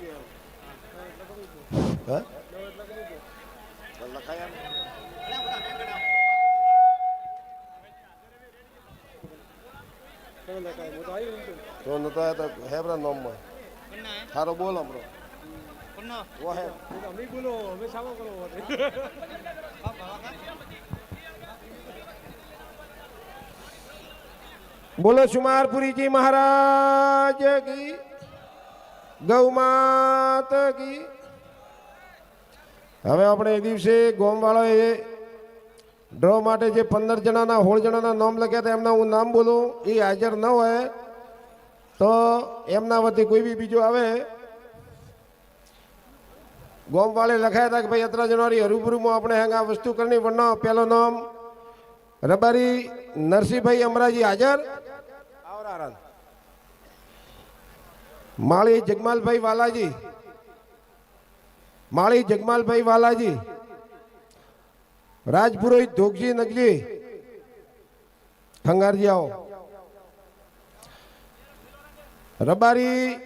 હે તો ન તો આ તો હેબરા નોમમાં થારો બોલ હમણો વો હે બોલો સુમારપુરીજી મહારાજ કી ગૌ માત કી હવે આપણે એ દિવસે ગોમવાળાએ ડ્રો માટે જે પંદર જણાના હોળ જણાના નામ લખ્યા હતા, એમના હું નામ બોલું, એ હાજર ન હોય, તો એમના વતી કોઈ બી બીજો આવે. ગોમવાળે લખાયા હતા કે ભાઈ અત્રા જણવારી હરુભરુમાં આપણે હેંગ આ વસ્તુ કરની વણનો, પહેલો નામ, રબારી નરસિંહભાઈ અમરાજી હાજર. આવરારણ માળી જગમાલભાઈ વાલાજી. માળી જગમાલભાઈ વાલાજી. રાજપુરોહિત ધોગજી નગજી ખંગારજી આવો રબારી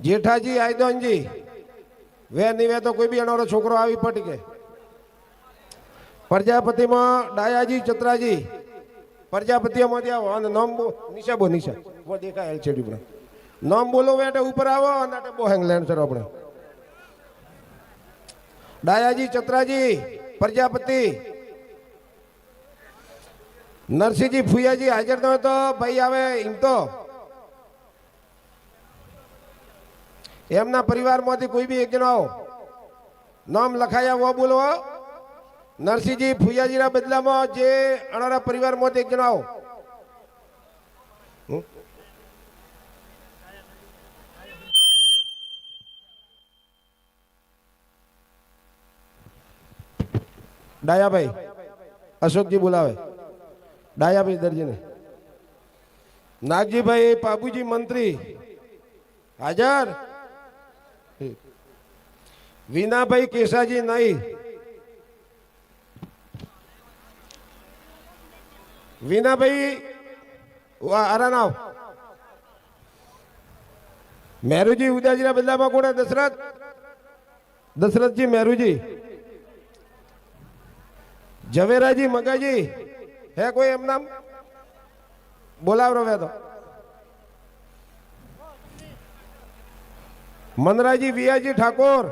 જેઠાજી આયદોનજી. વે ની વે તો કોઈ બી અનારો છોકરો આવી પટકે. પ્રજાપતિમાં ડાયાજી ચતરાજી. પ્રજાપતિઓમાંથી આવો અને નામ બો, નિશા બો નિશા. બો દેખાય એલસીડી પર નામ બોલો વેટે ઉપર આવો અને અટે બો હેંગ લેન્ડ સર આપણે. ડાયાજી, ચત્રાજી, પ્રજાપતિ. નરસિંહજી, ફુયાજી હાજર ન હોય તો ભાઈ આવે એમ તો. એમના પરિવારમાંથી કોઈ બી એક જણો આવો. નામ લખાયા, વો બોલો નરસિંહજી ભુયાજીના બદલામાં જે અણારા મોત એક જણાવો ડાયાભાઈ, અશોકજી બોલાવે. ડાયાભાઈ દરજીને. નાગજીભાઈ પાબુજી મંત્રી. હાજર? વિનાભાઈ કેસાજી નહીં. વિનાભાઈ આરાન આવ. મહેરુજી ઉદાજીના બદલામાં કોણ દશરથ? દશરથજી મહેરુજી ઝવેરાજી, મગાજી. હે કોઈ એમ નામ? બોલાવરો વે તો. મનરાજી, વિયાજી, ઠાકોર.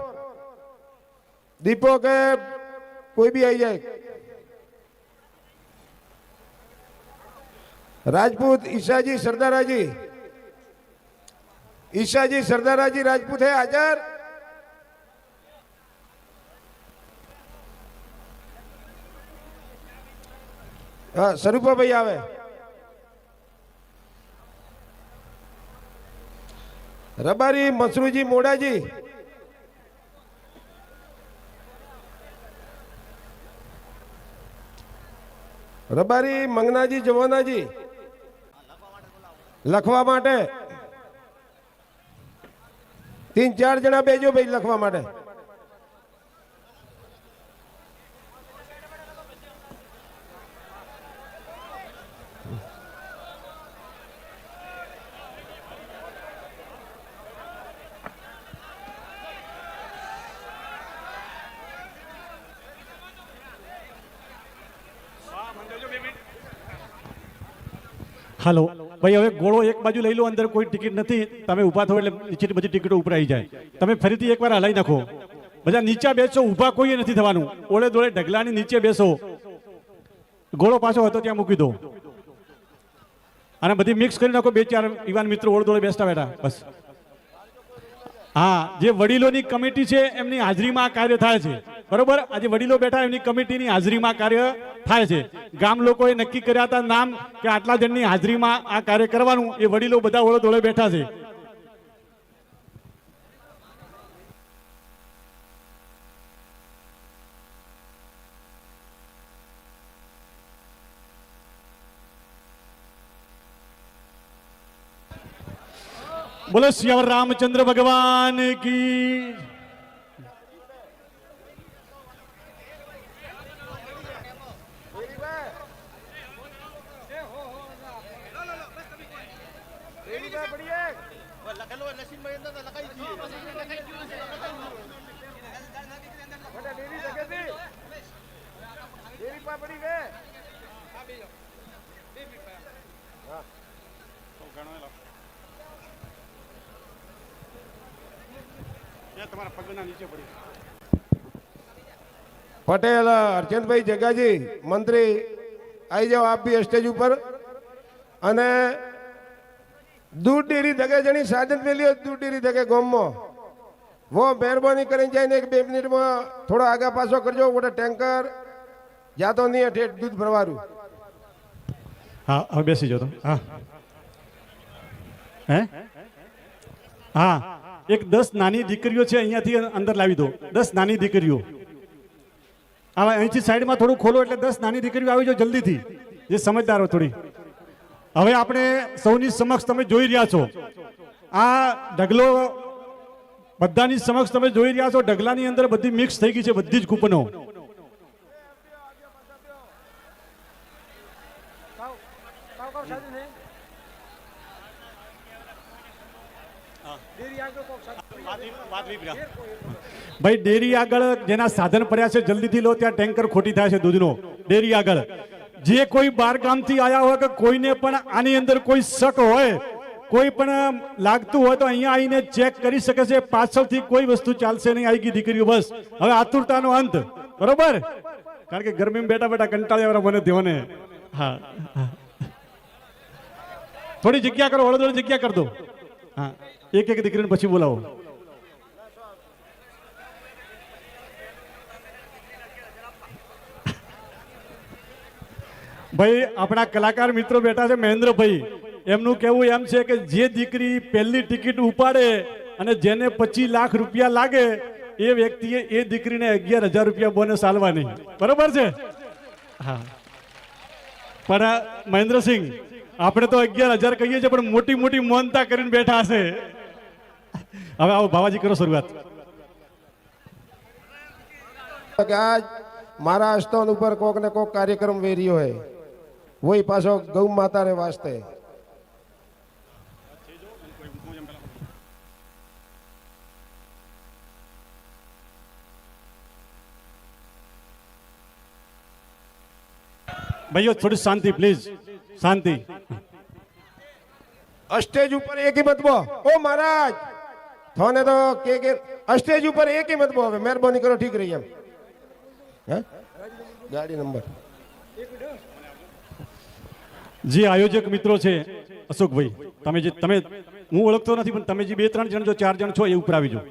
દીપો કે કોઈ બી આવી જાય? રાજપૂત ઈશાજી સરદારાજી. ઈશાજી સરદારાજી રાજપૂત હે હાજર. હા, સ્વરૂપાભાઈ આવે. રબારી મસરૂજી મોડાજી. રબારી મંગનાજી જવાનાજી. લખવા માટે તીન ચાર જણા બેજો ભાઈ લખવા માટે હાલો ભાઈ, હવે ગોળો એક બાજુ લઈ લો, અંદર કોઈ ટિકિટ નથી. તમે ઊભા થો એટલે નીચેની બધી ટિકિટો ઉપરાઈ જાય. તમે ફરીથી એકવાર હલાવી નાખો. બધા નીચે બેસો, ઊભા કોઈએ નથી થવાનું. ઓળે દોળે ઢગલાની નીચે બેસો. ગોળો પાછો હતો, ત્યાં મૂકી દો. અને બધી મિક્સ કરી નાખો, બે ચાર. યુવાન મિત્રો ઓળે દોડે બેસતા બેઠા. બસ. હા, જે વડીલોની કમિટી છે, એમની હાજરીમાં આ કાર્ય થાય છે. બરોબર? આજે વડીલો બેઠા એમની કમિટીની હાજરીમાં કાર્ય થાય છે. ગામ લોકોએ નક્કી કર્યા હતા નામ કે આટલા જણની હાજરીમાં આ કાર્ય કરવાનું. એ વડીલો બધા ઓળો દોડે બેઠા છે. બોલો સિયાવર રામચંદ્ર ભગવાન કી પટેલ હરચંદભાઈ જગાજી મંત્રી આવી જાઓ આપ બી સ્ટેજ ઉપર. અને દૂધ ડેરી ધગે જણી સાધન પેલી દૂધ ડેરી ધગે ગોમમાં વો મહેરબાની કરીને જઈને એક બે મિનિટમાં થોડો આગા પાછો કરજો, મોટો ટેન્કર. જાતો નહીં ઠેઠ દૂધ ભરવાનું હા હવે બેસી જાઓ તો હા. હે? હા. એક દસ નાની દીકરીઓ છે, અહીંયાથી અંદર લાવી દો. દસ નાની દીકરીઓ. હવે અહીંથી સાઈડમાં થોડું ખોલો એટલે દસ નાની દીકરીઓ આવી જાઓ જલ્દીથી. જે સમજદારો થોડી. હવે આપણે સૌની સમક્ષ તમે જોઈ રહ્યા છો. આ ઢગલો બધાની સમક્ષ તમે જોઈ રહ્યા છો. ઢગલાની અંદર બધી મિક્સ થઈ ગઈ છે બધી જ કૂપનો. ભાઈ, ડેરી આગળ જેના સાધન પડ્યા છે, જલ્દીથી લો, ત્યાં ટેન્કર ખોટી થાય છે દૂધનો. ડેરી આગળ. જે કોઈ બાર ગામથી આયા હોય કે કોઈને પણ આની અંદર કોઈ શક હોય કોઈ પણ લાગતું હોય તો અહીંયા આવીને ચેક કરી શકે છે. પાછળથી કોઈ વસ્તુ ચાલશે નહીં. આવી ગઈ દીકરીઓ બસ. હવે આતુરતાનો અંત. બરોબર? કારણ કે ગરમીમાં બેઠા બેઠા કંટાળ્યા મને દેવાને હા હા. થોડી જગ્યા કરો હળદોળી જગ્યા કરી દો. હા. એક એક દીકરીને પછી બોલાવો. ભાઈ, આપણા કલાકાર મિત્રો બેઠા છે મહેન્દ્રભાઈ. એમનું કહેવું એમ છે કે જે દીકરી પહેલી ટિકિટ ઉપાડે અને જેને પચીસ લાખ રૂપિયા લાગે, એ વ્યક્તિએ એ દીકરીને અગિયાર હજાર રૂપિયા બોને આલવાની. બરોબર છે? હા. પણ મહેન્દ્રસિંહ, આપણે તો અગિયાર હજાર કહીએ છીએ, પણ મોટી મોટી મોનતા કરીને બેઠા છે હવે આવો, ભાવાજી, કરો શરૂઆત. કે મારા મહારાષ્ટ્ર ઉપર કોક ને કોક કાર્યક્રમ વેર્યો હોય વોય પાછો ગૌ માતાને વાસ્તે. ભાઈઓ થોડી શાંતિ પ્લીઝ શાંતિ. સ્ટેજ ઉપર એક મત બો. ઓ મહારાજ! થોને તો કે કે સ્ટેજ ઉપર એક મત બો. હવે મહેરબાની કરો ઠીક રહી એમ. હે? ગાડી નંબર. જે આયોજક મિત્રો છે, અશોકભાઈ, તમે જે તમે હું ઓળખતો નથી, પણ તમે જે બે, ત્રણ જણ જો ચાર જણ છો, એ ઉપર આવી જાઓ.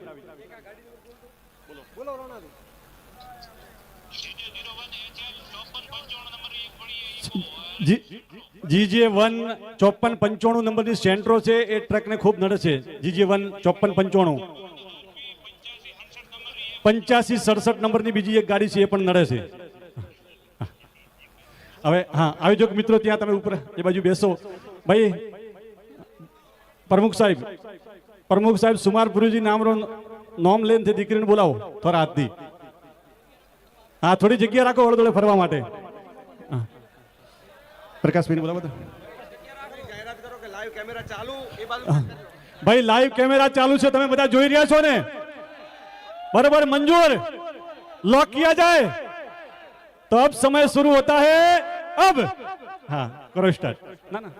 જીજે વન ચોપન પંચાણું નંબરની સેન્ટ્રો છે, એ ટ્રકને ખૂબ નડે છે જીજે વન ચોપન પંચાણું. પંચ્યાસી, સડસઠ નંબરની બીજી એક ગાડી છે, એ પણ નડે છે. હવે, હા, આવી મિત્રો, ત્યાં તમે ઉપર, એ બાજુ બેસો. ભાઈ, પ્રમુખ સાહેબ પ્રમુખ સાહેબ, સુમાર નામરો નોમ લઈને તે દીકરીને બોલાવો, થોડા હાથથી. હા, થોડી જગ્યા રાખો વડોદરે ફરવા માટે. પ્રકાશભાઈને બોલાવો ભાઈ લાઈવ કેમેરા ચાલુ છે, તમે બધા જોઈ રહ્યા છો ને? બરોબર, મંજૂર. લોક કિયા જાય? તો અબ સમય શરૂ હોતા હૈ. અબ હા કરો સ્ટાર્ટ ના ના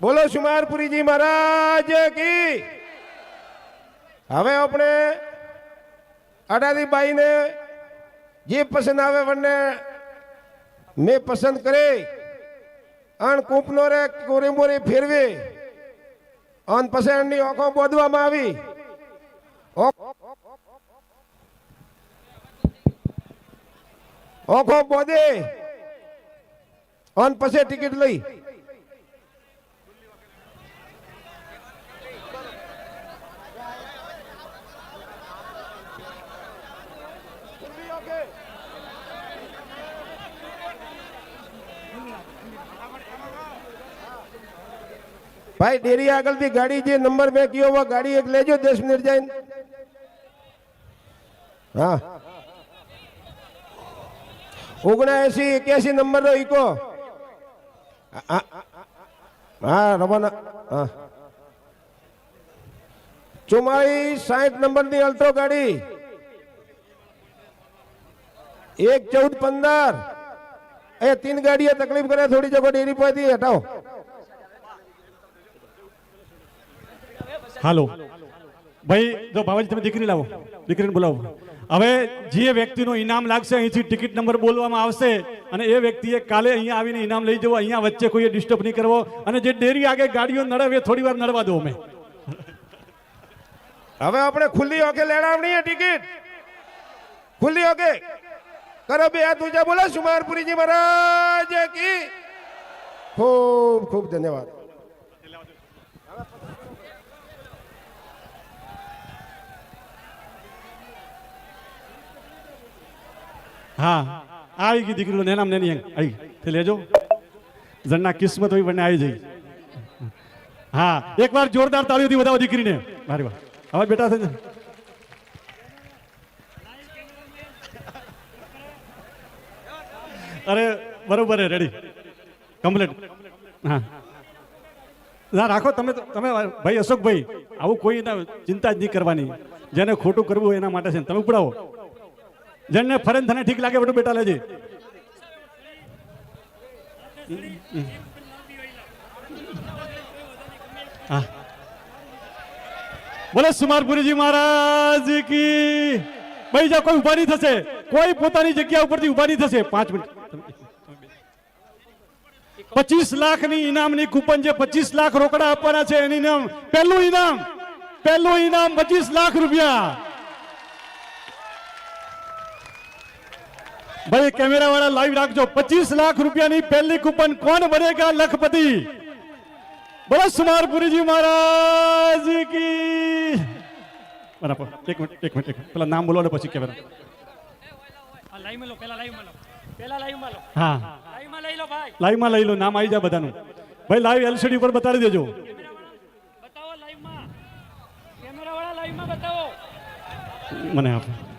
બોલો સુમારપુરીજી મહારાજ કી હવે આપણે અડાદીબાઈને જે પસંદ આવે વને મેં પસંદ કરી. અણ કૂંપનો રે કોરે મોરે ફેરવે. અન પછી એમની બોધવામાં આવી. ઓખો બોધે. અન પછી ટિકિટ લઈ. ભાઈ ડેરી આગળથી ગાડી જે નંબર મેં કયો હોય ગાડી એક લેજો દસ મિનિટ જઈને હા. ઓગણએસી એક્યાસી નંબરનો ઈકો. હા, રવાના હા. ચુમ્માળીસ સાઠ નંબરની અલ્ટ્રો ગાડી. એક ચૌદ પંદર. એ તીન ગાડીઓ તકલીફ કરે થોડી જગો ડેરી પરથી હટાવો. હાલો. ભાઈ, જો બાબાજી તમે દીકરી લાવો. દીકરીને બોલાવો. હવે જે વ્યક્તિનું ઇનામ લાગશે, અહીંથી ટિકિટ નંબર બોલવામાં આવશે અને એ વ્યક્તિએ કાલે અહીંયા આવીને ઇનામ લઈ જવો. અહીંયા વચ્ચે કોઈએ ડિસ્ટર્બ નહીં કરવો. અને જે ડેરી આગે ગાડીઓ નડે થોડી વાર નડવા દો અમે. હવે આપણે ખુલ્લી ઓકે લેડાવણી ટિકિટ. ખુલ્લી ઓકે. કરો બે હાથ ઊંચા. બોલો, સુમારપુરીજી મહારાજ કી. ખૂબ ખૂબ ધન્યવાદ. હા. આવી ગઈ દીકરી નેનામ નેની આવી તે લેજો. જણના કિસ્મત હોય બંને આવી જઈ હા. એકવાર જોરદાર તાળીઓથી વધાવો દીકરીને. મારી વાત. હવે બેટા થઈ અરે, બરોબર રેડી કમ્પ્લીટ હા. ના, રાખો, તમે તમે ભાઈ અશોકભાઈ, આવું કોઈ ચિંતા જ નહીં કરવાની. જેને ખોટું કરવું એના માટે છે તમે ઉપડાવો. જેને ફરેન તને ઠીક લાગે બધું બેટા લેજે. બોલે સુમારપુરીજી મહારાજ કી. ભાઈ, જા કોઈ ઊભા થશે, કોઈ પોતાની જગ્યા ઉપરથી ઊભા નહીં થશે. પાંચ મિનિટ. પચીસ લાખની ઇનામની કૂપન જે પચીસ લાખ રોકડા આપવાના છે, એની નામ, પહેલું ઇનામ પહેલું ઇનામ પચીસ લાખ રૂપિયા. ભાઈ કેમેરા વાળા લાઈવ રાખજો. પચીસ લાખ રૂપિયાની પહેલી કૂપન કોણ બનેગા લખપતિ? બોલો સુમારપુરીજી મહારાજ કી. બરાબર એક મિનિટ એક મિનિટ. પેલા નામ બોલો ને પછી કેમેરા. લાઈવમાં લો પેલા લાઈવમાં લો. પેલા લાઈવમાં લો. હા. લાઈવમાં લઈ લો ભાઈ. લાઈવમાં લઈ લો નામ આવી જાય બધાનું. ભાઈ લાઈવ એલસીડી ઉપર બતાડી દેજો. બતાવો લાઈવમાં કેમેરા વાળા લાઈવમાં બતાવો. મને આપો.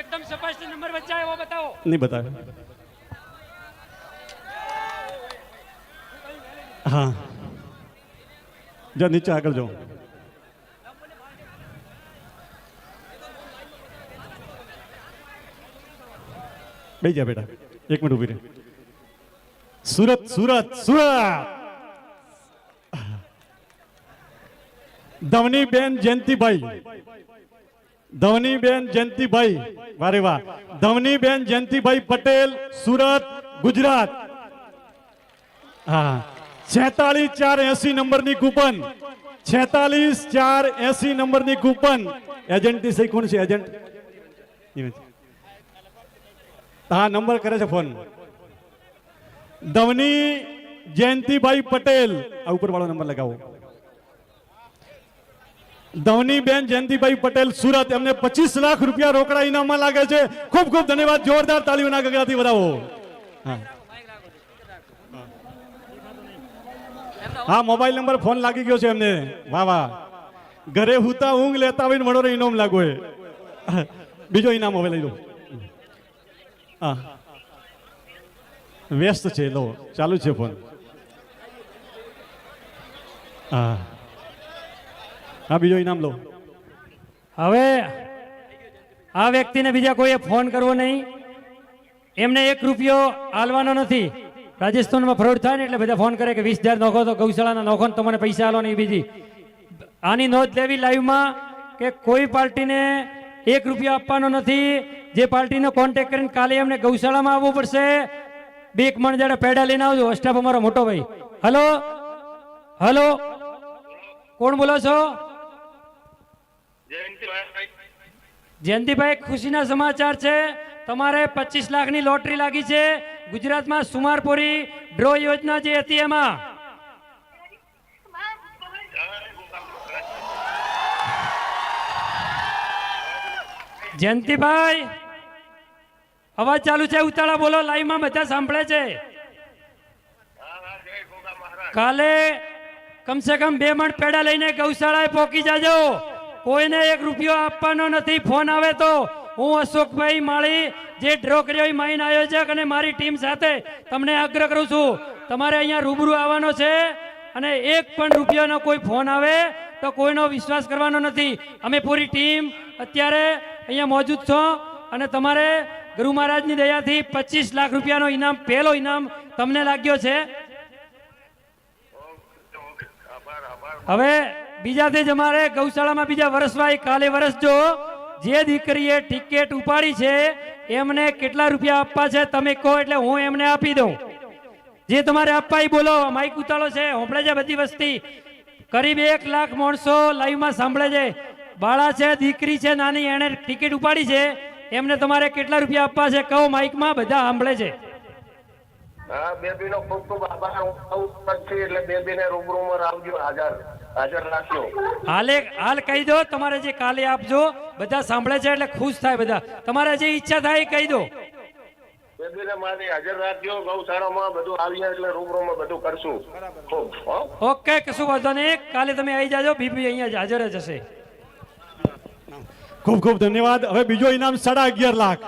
એકદમ સ્પષ્ટ નંબર વચ્ચે આવ્યો બતાવો. નહીં બતાવે. હા. જો નીચે આગળ જાઓ. બે જા બેટા. એક મિનિટ ઊભી રહે. સુરત સુરત સુરત! ધવની બેન જયંતિભાઈ. ધવનીબેન જયંતિભાઈ, વારે વાહ. ધવનીબેન જયંતિભાઈ પટેલ, સુરત, ગુજરાત. હા. છેતાલીસ ચાર એસી નંબરની કૂપન. છેતાલીસ ચાર એસી નંબરની કૂપન. એજન્ટ સહી કોણ છે? એજન્ટ. હા, નંબર કરે છે ફોન. ધવની જયંતિભાઈ પટેલ. આ ઉપર વાળો નંબર લગાવો. ધવનીબેન, જયંતિભાઈ પટેલ, સુરત, એમને પચીસ લાખ રૂપિયા રોકડા ઇનામમાં લાગે છે. ખૂબ ખૂબ ધન્યવાદ. જોરદાર તાળીઓના ગગડાથી વધાવો. હા. મોબાઈલ નંબર ફોન લાગી ગયો છે એમને. વાહ વાહ. ઘરે હુતા ઊંઘ લેતા હોય મળો ઇનામ લાગો એ બીજો ઇનામ હવે લઈ લો. હા. વ્યસ્ત છે, લો. ચાલુ છે ફોન. હા. હા, બીજો ઇનામ લો. હવે આ વ્યક્તિને બીજા કોઈએ ફોન કરવો નહીં. એમને એક રૂપિયો આલવાનો નથી. રાજસ્થાનમાં ફ્રોડ થાય ને એટલે બધા ફોન કરે કે વીસ હજાર નોખો તો ગૌશાળાના નોખો ને તમને પૈસા આલો ને એ બીજી. આની નોંધ લેવી લાઈવમાં કે કોઈ પાર્ટીને એક રૂપિયો આપવાનો નથી. જે પાર્ટીનો કોન્ટેક કરીને કાલે એમને ગૌશાળામાં આવવું પડશે. બે એક મણ જરા પેડા લઈને આવજો. સ્ટાફ અમારો મોટો ભાઈ. હલો હલો કોણ બોલો છો? જયંતિભાઈ, ખુશીના સમાચાર છે. તમારે પચીસ લાખની લોટરી લાગી છે. ગુજરાતમાં સુમારપુરી ડ્રો યોજના જે હતી એમાં. જયંતિભાઈ, અવાજ ચાલુ છે? ઉતાળા બોલો લાઈવમાં બધા સાંભળે છે. કાલે કમસે કમ બે મણ પેડા લઈને ગૌશાળાએ પોકી જાજો. કોઈને એક રૂપિયો આપવાનો નથી ફોન આવે તો હું અશોકભાઈ માળી જે ડ્રો કર્યો એ માઇન આયોજક અને મારી ટીમ સાથે તમને આગ્રહ કરું છું. તમારે અહીંયા રૂબરૂ આવવાનો છે અને એક પણ રૂપિયાનો કોઈ ફોન આવે તો કોઈનો વિશ્વાસ કરવાનો નથી. અમે પૂરી ટીમ અત્યારે અહીંયા મોજૂદ છો અને તમારે ગુરુ મહારાજની દયાથી પચીસ લાખ રૂપિયાનો ઇનામ પહેલો ઇનામ તમને લાગ્યો છે. હવે બીજાથી જ અમારે ગૌશાળામાં બીજા વર્ષમાં કાલે વર્ષ જે દીકરીએ ટિકિટ ઉપાડી છે, એમને કેટલા રૂપિયા આપવા છે તમે કહો એટલે હું એમને આપી દઉં. જે તમારે આપવા એ બોલો માઇક ઉતાળો છે, હોંભળે છે બધી વસ્તી. કરીબ એક લાખ માણસો લાઈવમાં સાંભળે છે. બાળા છે, દીકરી છે, નાની, એણે ટિકિટ ઉપાડી છે, એમને તમારે કેટલા રૂપિયા આપવા છે કહો માઇકમાં બધા સાંભળે છે. હા, બેબીનો ખૂબ ખૂબ આભાર. હું સૌ પછી એટલે બેબીને રૂબરૂમાં આવજો હાજર. હાજર રાખજો. હાલે હાલ કહી દો તમારે જે કાલે આપજો બધા સાંભળે છે એટલે ખુશ થાય બધા. તમારે જે ઈચ્છા થાય એ કહી દો. હાજર રાખજો ગૌશાળામાં બધું આવીએ એટલે રૂબરૂમાં બધું કરશું. ઓકે કશું વાંધો નહીં. કાલે તમે આવી જાજો બીબી અહીંયા હાજર જ હશે. ખૂબ ખૂબ ધન્યવાદ. હવે બીજો ઇનામ સાડા અગિયાર લાખ.